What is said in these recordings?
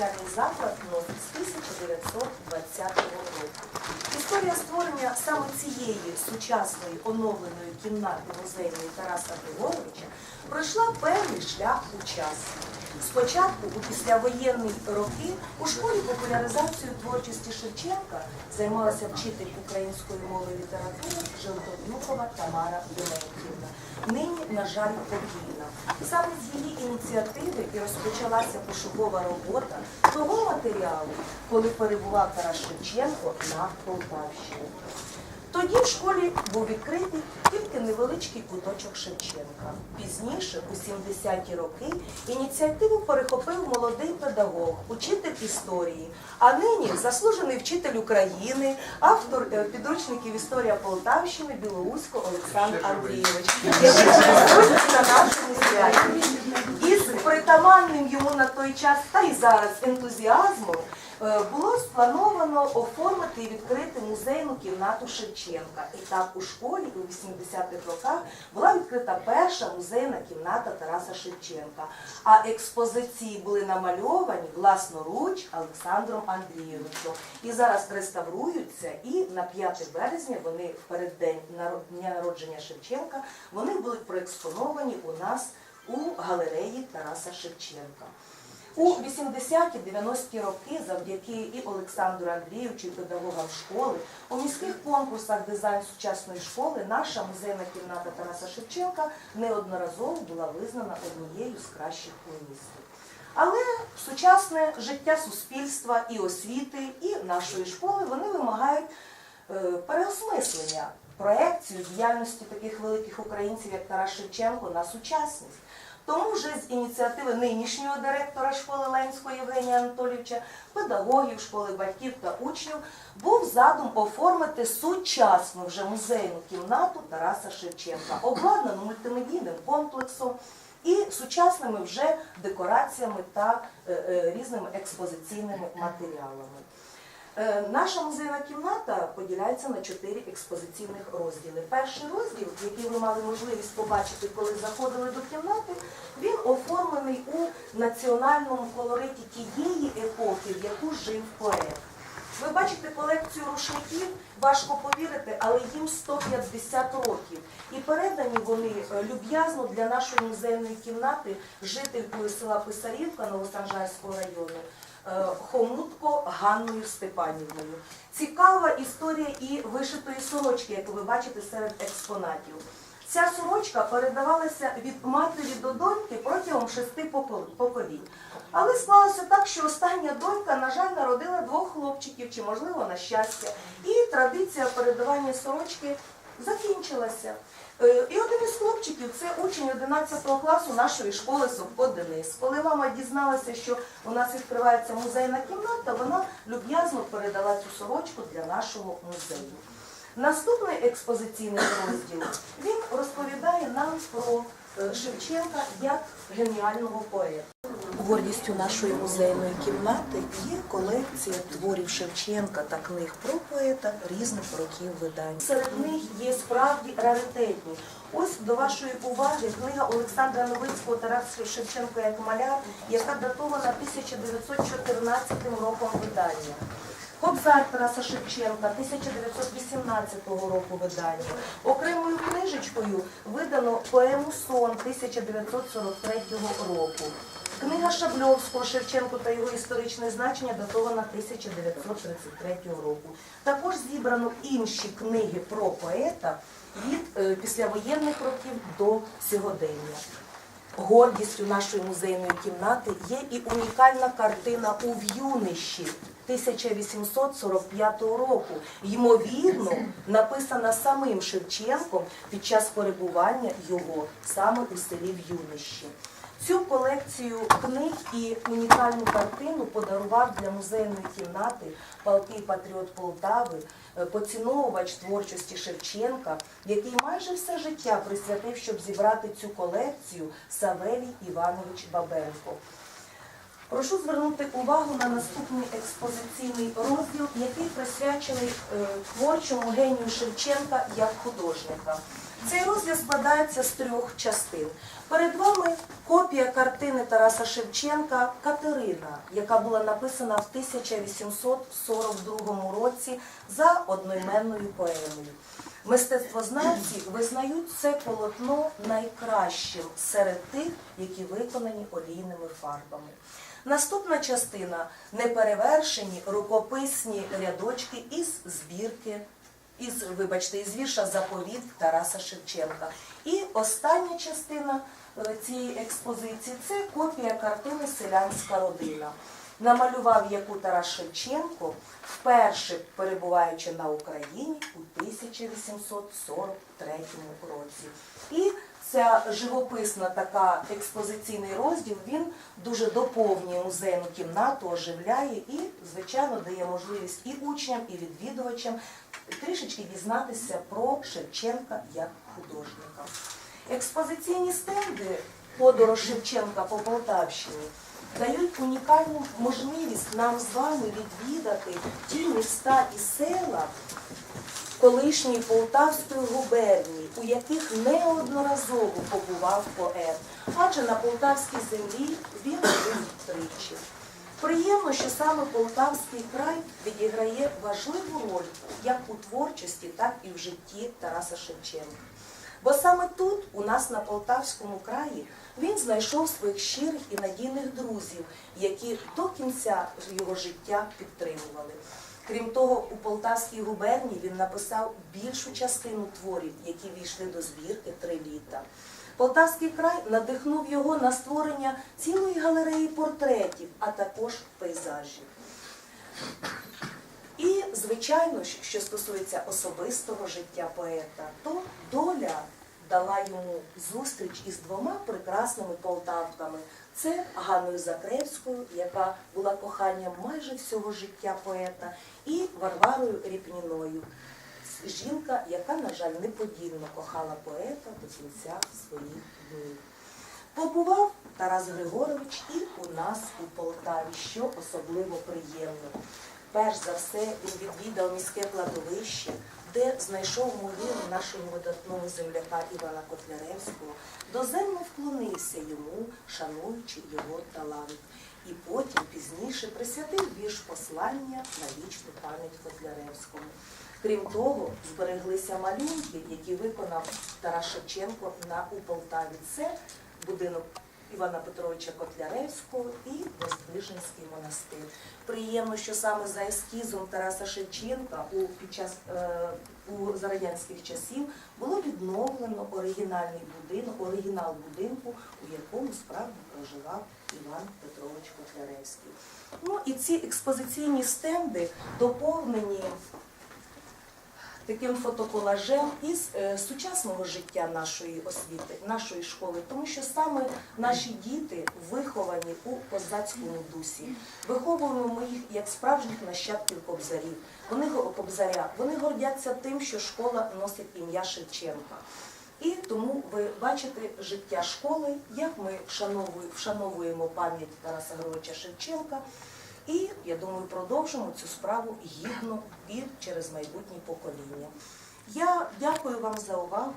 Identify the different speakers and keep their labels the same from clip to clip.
Speaker 1: навчальний заклад носить з 1920 року. Історія створення саме цієї сучасної оновленої кімнати музейної Тараса Григоровича пройшла певний шлях у часі. Спочатку, у післявоєнні роки, у школі популяризацією творчості Шевченка займалася вчитель української мови і літератури Желтовнюкова Тамара Дементівна. Нині, на жаль, покійна. Саме з її ініціативи і розпочалася пошукова робота того матеріалу, коли перебував Тарас Шевченко на Полтавщині. Тоді в школі був відкритий тільки невеличкий куточок Шевченка. Пізніше, у 70-ті роки, ініціативу перехопив молодий педагог, учитель історії, а нині заслужений вчитель України, автор е, підручників Історія Полтавщини Білоусько Олександр Андрійович, на нашому святі. Із притаманним йому на той час та й зараз ентузіазмом було сплановано оформити і відкрити музейну кімнату Шевченка. І так у школі у 80-х роках була відкрита перша музейна кімната Тараса Шевченка. А експозиції були намальовані власноруч Олександром Андрійовичем. І зараз реставруються, і на 5 березня вони в переддень дня народження Шевченка вони були проекспоновані у нас у галереї Тараса Шевченка. У 80-90-ті роки, завдяки і Олександру Андрійовичу, і педагогам школи, у міських конкурсах дизайн сучасної школи наша музейна кімната Тараса Шевченка неодноразово була визнана однією з кращих у місті. Але сучасне життя суспільства і освіти, і нашої школи вони вимагають е, переосмислення проекцію діяльності таких великих українців, як Тарас Шевченко, на сучасність. Тому вже з ініціативи нинішнього директора школи Ленського Євгенія Анатолійовича, педагогів школи, батьків та учнів був задум оформити сучасну вже музейну кімнату Тараса Шевченка, обладнану мультимедійним комплексом і сучасними вже декораціями та е, е, різними експозиційними матеріалами. Е, Наша музейна кімната поділяється на чотири експозиційних розділи. Перший розділ, який ви мали можливість побачити, коли заходили до кімнати, він оформлений у національному колориті тієї епохи, в яку жив поет. Ви бачите колекцію рушників, важко повірити, але їм 150 років. І передані вони е, люб'язно для нашої музейної кімнати жителькою села Писарівка Новосанжарського району. Е, Хомутко Ганною Степанівною. Цікава історія і вишитої сорочки, як ви бачите серед експонатів. Ця сорочка передавалася від матері до доньки протягом шести поколінь. Але склалося так, що остання донька, на жаль, народила двох хлопчиків, чи, можливо, на щастя. І традиція передавання сорочки закінчилася. Е, І один із хлопчиків це учень 11 класу нашої школи Совко Денис. Коли мама дізналася, що у нас відкривається музейна кімната, вона люб'язно передала цю сорочку для нашого музею. Наступний експозиційний розділ він розповідає нам про е, Шевченка як геніального поета. Гордістю нашої музейної кімнати є колекція творів Шевченка та книг про поета різних років видань. Серед них є справді раритетні. Ось до вашої уваги книга Олександра Новицького Тарас Шевченко як маляр, яка датована 1914 роком видання. Кобзар Тараса Шевченка 1918 року видання. Окремою книжечкою видано поему Сон 1943 року. Книга Шабльовського Шевченко та його історичне значення датована 1933 року. Також зібрано інші книги про поета від е, післявоєнних років до сьогодення. Гордістю нашої музейної кімнати є і унікальна картина у в'юнищі 1845 року, ймовірно, написана самим Шевченком під час перебування його саме у селі В'юнищі. Цю колекцію книг і унікальну картину подарував для музейної кімнати палкий патріот Полтави, е, поціновувач творчості Шевченка, який майже все життя присвятив, щоб зібрати цю колекцію Савелій Іванович Бабенко. Прошу звернути увагу на наступний експозиційний розділ, який присвячений е, творчому генію Шевченка як художника. Цей розділ складається з трьох частин. Перед вами копія картини Тараса Шевченка Катерина, яка була написана в 1842 році за одноіменною поемою. Мистецтвознавці визнають це полотно найкращим серед тих, які виконані олійними фарбами. Наступна частина неперевершені рукописні рядочки із збірки, із, вибачте, із вірша Заповіт Тараса Шевченка. І остання частина цієї експозиції це копія картини Селянська родина. Намалював яку Тарас Шевченко, вперше перебуваючи на Україні у 1843 році. І ця живописна така експозиційний розділ він дуже доповнює музейну кімнату, оживляє і, звичайно, дає можливість і учням, і відвідувачам трішечки дізнатися про Шевченка як художника. Експозиційні стенди подорож Шевченка по Полтавщині дають унікальну можливість нам з вами відвідати ті міста і села колишньої Полтавської губернії, у яких неодноразово побував поет, адже на полтавській землі він був тричі. Приємно, що саме Полтавський край відіграє важливу роль як у творчості, так і в житті Тараса Шевченка. Бо саме тут, у нас на Полтавському краї, він знайшов своїх щирих і надійних друзів, які до кінця його життя підтримували. Крім того, у Полтавській губернії він написав більшу частину творів, які війшли до збірки три літа. Полтавський край надихнув його на створення цілої галереї портретів, а також пейзажів. І, звичайно, що- стосується особистого життя поета, то доля дала йому зустріч із двома прекрасними полтавками. Це Ганною Закревською, яка була коханням майже всього життя поета, і Варварою Ріпніною. Жінка, яка, на жаль, неподільно кохала поета до кінця своїх днів. Побував Тарас Григорович і у нас у Полтаві, що особливо приємно. Перш за все він відвідав міське кладовище, де знайшов могилу нашого видатного земляка Івана Котляревського, доземно вклонився йому, шануючи його талант. І потім пізніше присвятив вірш послання на вічну пам'ять Котляревському. Крім того, збереглися малюнки, які виконав Тарас Шевченко на у Полтаві. Це будинок Івана Петровича Котляревського і Воздвиженський монастир. Приємно, що саме за ескізом Тараса Шевченка у під час е, у за радянських часів було відновлено оригінальний будинок, оригінал будинку, у якому справді проживав Іван Петрович Котляревський. Ну і ці експозиційні стенди доповнені таким фотоколажем із е, сучасного життя нашої освіти, нашої школи, тому що саме наші діти виховані у козацькому дусі. Виховуємо ми їх як справжніх нащадків кобзарів. Вони кобзаря, вони гордяться тим, що школа носить ім'я Шевченка. І тому ви бачите життя школи, як ми вшановуємо пам'ять Тараса Григоровича Шевченка. І я думаю, продовжимо цю справу гідно і через майбутні покоління. Я дякую вам за увагу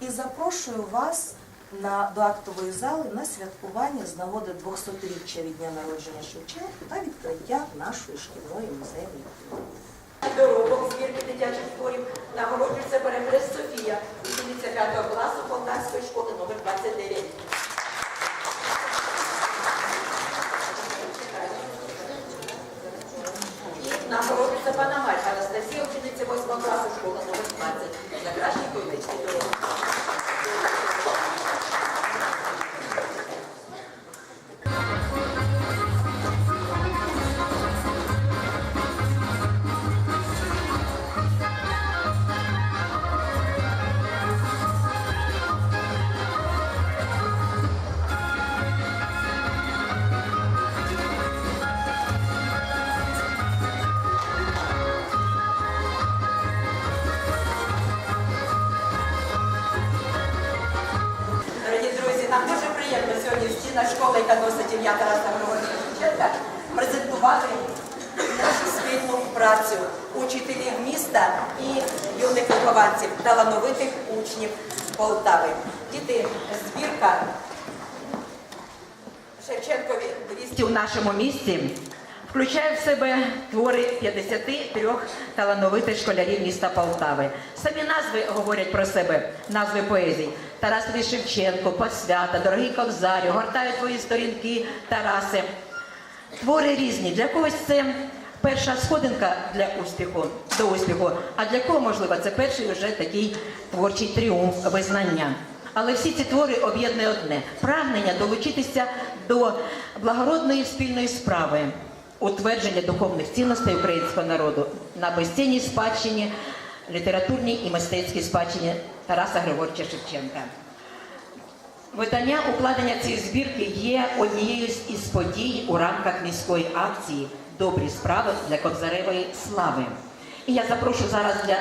Speaker 1: і запрошую вас на, до актової зали на святкування з нагоди 200-річчя від дня народження Шевченка та відкриття нашої шкільної музейної.
Speaker 2: Доробок збірки дитячих творів нагороджується перехрест Софія, учениця 5 класу Полтавської школи номер 29. Яка носить ім'я Тараса Григорія Шевченка, презентувати нашу спільну працю учителів міста і юних вихованців, талановитих учнів Полтави. Діти, збірка Шевченкові 200 у нашому місті включає в себе твори 53 талановитих школярів міста Полтави. Самі назви говорять про себе, назви поезій. Тарасові Шевченко, Посвята, Дорогий Ковзарю, гортаю твої сторінки, Тараси. Твори різні. Для когось це перша сходинка для успіху, до успіху, а для кого, можливо, це перший вже такий творчий тріумф визнання. Але всі ці твори об'єднує одне прагнення долучитися до благородної спільної справи, утвердження духовних цінностей українського народу на безцінній спадщині, літературній і мистецькій спадщині Тараса Григорьовича Шевченка. Видання укладення цієї збірки є однією із подій у рамках міської акції Добрі справи для Кобзаревої слави. І я запрошую зараз для,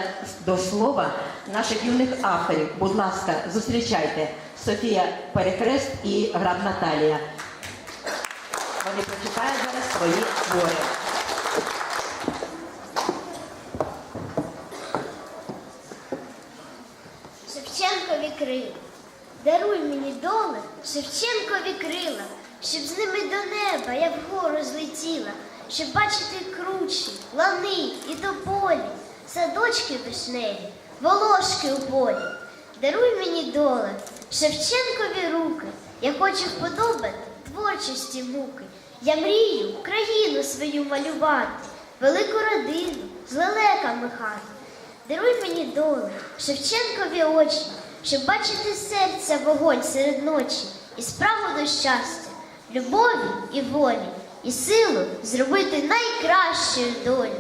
Speaker 2: до слова наших юних авторів. Будь ласка, зустрічайте Софія Перехрест і Граб Наталія. Вони прочитають зараз свої твори.
Speaker 3: Шевченкові крила. Даруй мені доле Шевченкові крила, щоб з ними до неба я вгору злетіла, щоб бачити кручі, лани і тополі, садочки вишневі, волошки у полі. Даруй мені доле Шевченкові руки, я хочу вподобати творчості муки. Я мрію країну свою малювати, велику родину з лелеками хати. Даруй мені долю, Шевченкові очі, щоб бачити серця вогонь серед ночі, і справу до щастя, любові і волі, і силу зробити найкращою долю.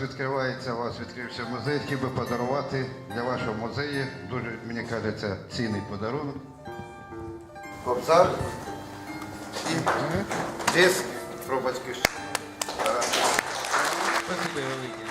Speaker 4: Відкривається у вас, відкрився музей, хотів би подарувати для вашого музею, дуже, мені кажеться, цінний подарунок. Кобзар і диск про батьківщину.
Speaker 5: Спасибо.